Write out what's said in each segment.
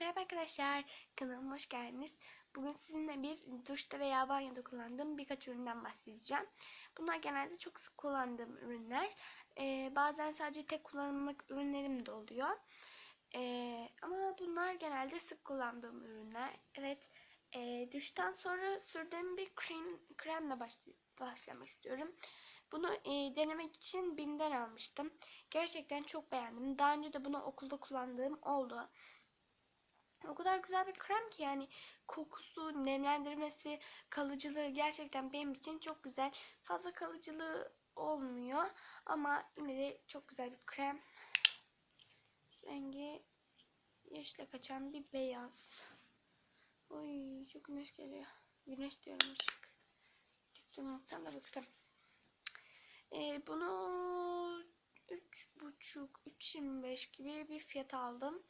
Merhaba arkadaşlar, kanalıma hoş geldiniz. Bugün sizinle bir duşta veya banyoda kullandığım birkaç üründen bahsedeceğim. Bunlar genelde çok sık kullandığım ürünler. Ee, bazen sadece tek kullanımlık ürünlerim de oluyor. Ee, ama bunlar genelde sık kullandığım ürünler. Evet, e, duştan sonra sürdüğüm bir krem, kremle başlamak istiyorum. Bunu e, denemek için BİM'den almıştım. Gerçekten çok beğendim. Daha önce de bunu okulda kullandığım oldu. Kadar güzel bir krem ki yani kokusu, nemlendirmesi, kalıcılığı gerçekten benim için çok güzel. Fazla kalıcılığı olmuyor ama yine de çok güzel bir krem. Rengi yeşile kaçan bir beyaz. Oy çok güneş geliyor. Güneş diyorum ışık. Dik durmaktan da bıktım. Ee, bunu 3.5 3.25 gibi bir fiyat aldım.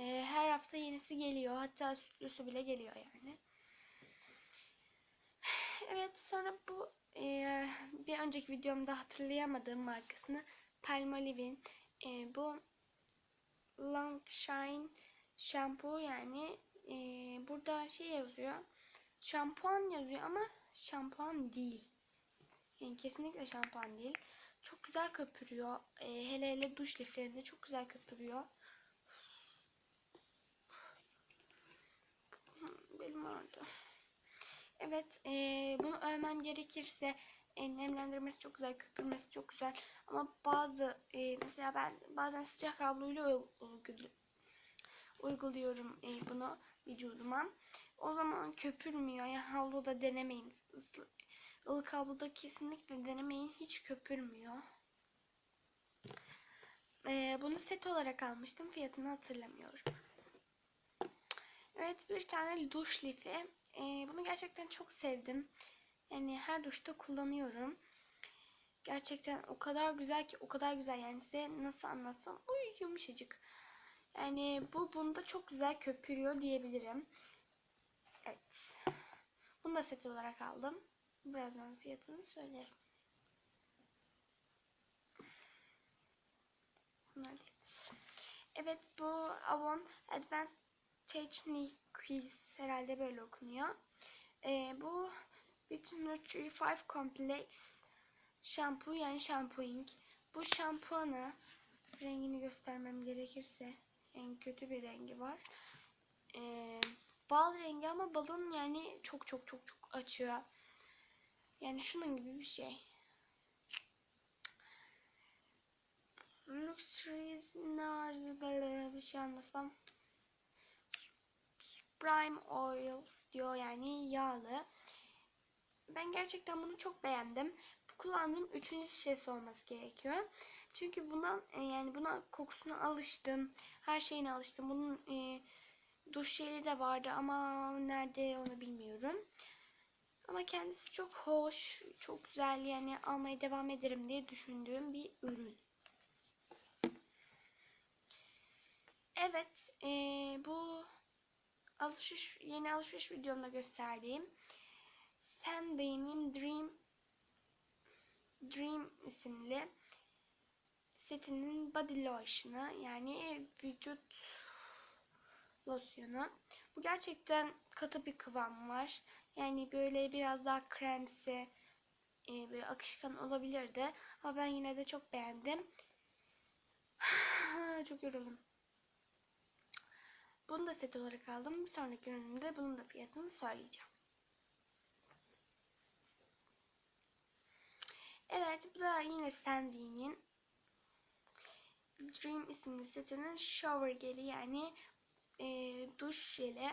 Ee, her hafta yenisi geliyor. Hatta sütlüsü bile geliyor yani. Evet sonra bu e, bir önceki videomda hatırlayamadığım markasını Palmolive'in e, bu Long Shine şampu yani e, burada şey yazıyor. Şampuan yazıyor ama şampuan değil. Yani kesinlikle şampuan değil. Çok güzel köpürüyor. E, hele hele duş liflerinde çok güzel köpürüyor. Orada. Evet, e, bunu övmem gerekirse e, nemlendirmesi çok güzel, köpürmesi çok güzel. Ama bazı e, mesela ben bazen sıcak havluyla uy- uygulu- uyguluyorum e, bunu vücuduma. O zaman köpürmüyor. Yani havluda denemeyin. Islı, ılık havluda kesinlikle denemeyin. Hiç köpürmüyor. E, bunu set olarak almıştım. Fiyatını hatırlamıyorum. Evet bir tane duş lifi. Ee, bunu gerçekten çok sevdim. Yani her duşta kullanıyorum. Gerçekten o kadar güzel ki o kadar güzel yani size nasıl anlatsam uy yumuşacık. Yani bu bunda çok güzel köpürüyor diyebilirim. Evet. Bunu da set olarak aldım. Birazdan fiyatını söylerim. Evet bu Avon Advanced Techniques herhalde böyle okunuyor. Ee, bu Vitamin 5 Complex şampu yani shampooing. Bu şampuanı rengini göstermem gerekirse en kötü bir rengi var. Ee, bal rengi ama balın yani çok çok çok çok açıyor. Yani şunun gibi bir şey. Luxuries Narzı bir şey anlasam. Prime Oils diyor yani yağlı. Ben gerçekten bunu çok beğendim. Kullandığım üçüncü şişesi olması gerekiyor. Çünkü bundan e, yani buna kokusuna alıştım. Her şeyine alıştım. Bunun e, duş jeli de vardı ama nerede onu bilmiyorum. Ama kendisi çok hoş, çok güzel yani almaya devam ederim diye düşündüğüm bir ürün. Evet, e, bu alışveriş yeni alışveriş videomda gösterdiğim Sanday'nin Dream Dream isimli setinin body lotion'ı yani vücut losyonu. Bu gerçekten katı bir kıvam var. Yani böyle biraz daha kremsi e, böyle akışkan olabilirdi. Ama ben yine de çok beğendim. çok yoruldum. Bunu da set olarak aldım. Bir sonraki ürünümde bunun da fiyatını söyleyeceğim. Evet bu da yine Sandy'nin Dream isimli setinin shower geli yani e, duş jeli.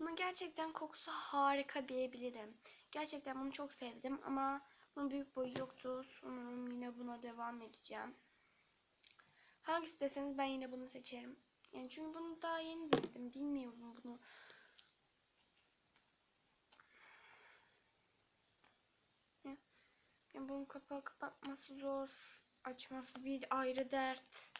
Bunun gerçekten kokusu harika diyebilirim. Gerçekten bunu çok sevdim ama bunun büyük boyu yoktu. Sanırım yine buna devam edeceğim. Hangisi deseniz ben yine bunu seçerim. Yani çünkü bunu daha yeni denedim. Bilmiyorum bunu. Yani bunun kapağı kapatması zor. Açması bir ayrı dert.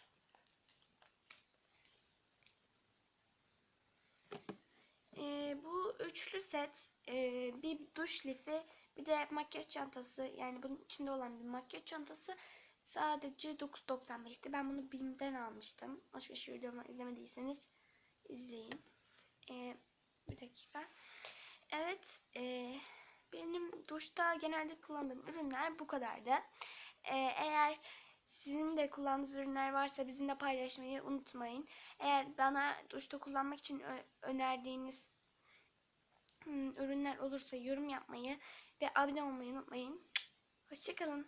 Ee, bu üçlü set e, bir duş lifi bir de makyaj çantası yani bunun içinde olan bir makyaj çantası Sadece 9.95'ti. Ben bunu BİM'den almıştım. Alışveriş videomu izlemediyseniz izleyin. Ee, bir dakika. Evet. E, benim duşta genelde kullandığım ürünler bu kadardı. Ee, eğer sizin de kullandığınız ürünler varsa bizimle paylaşmayı unutmayın. Eğer bana duşta kullanmak için önerdiğiniz hmm, ürünler olursa yorum yapmayı ve abone olmayı unutmayın. Hoşçakalın.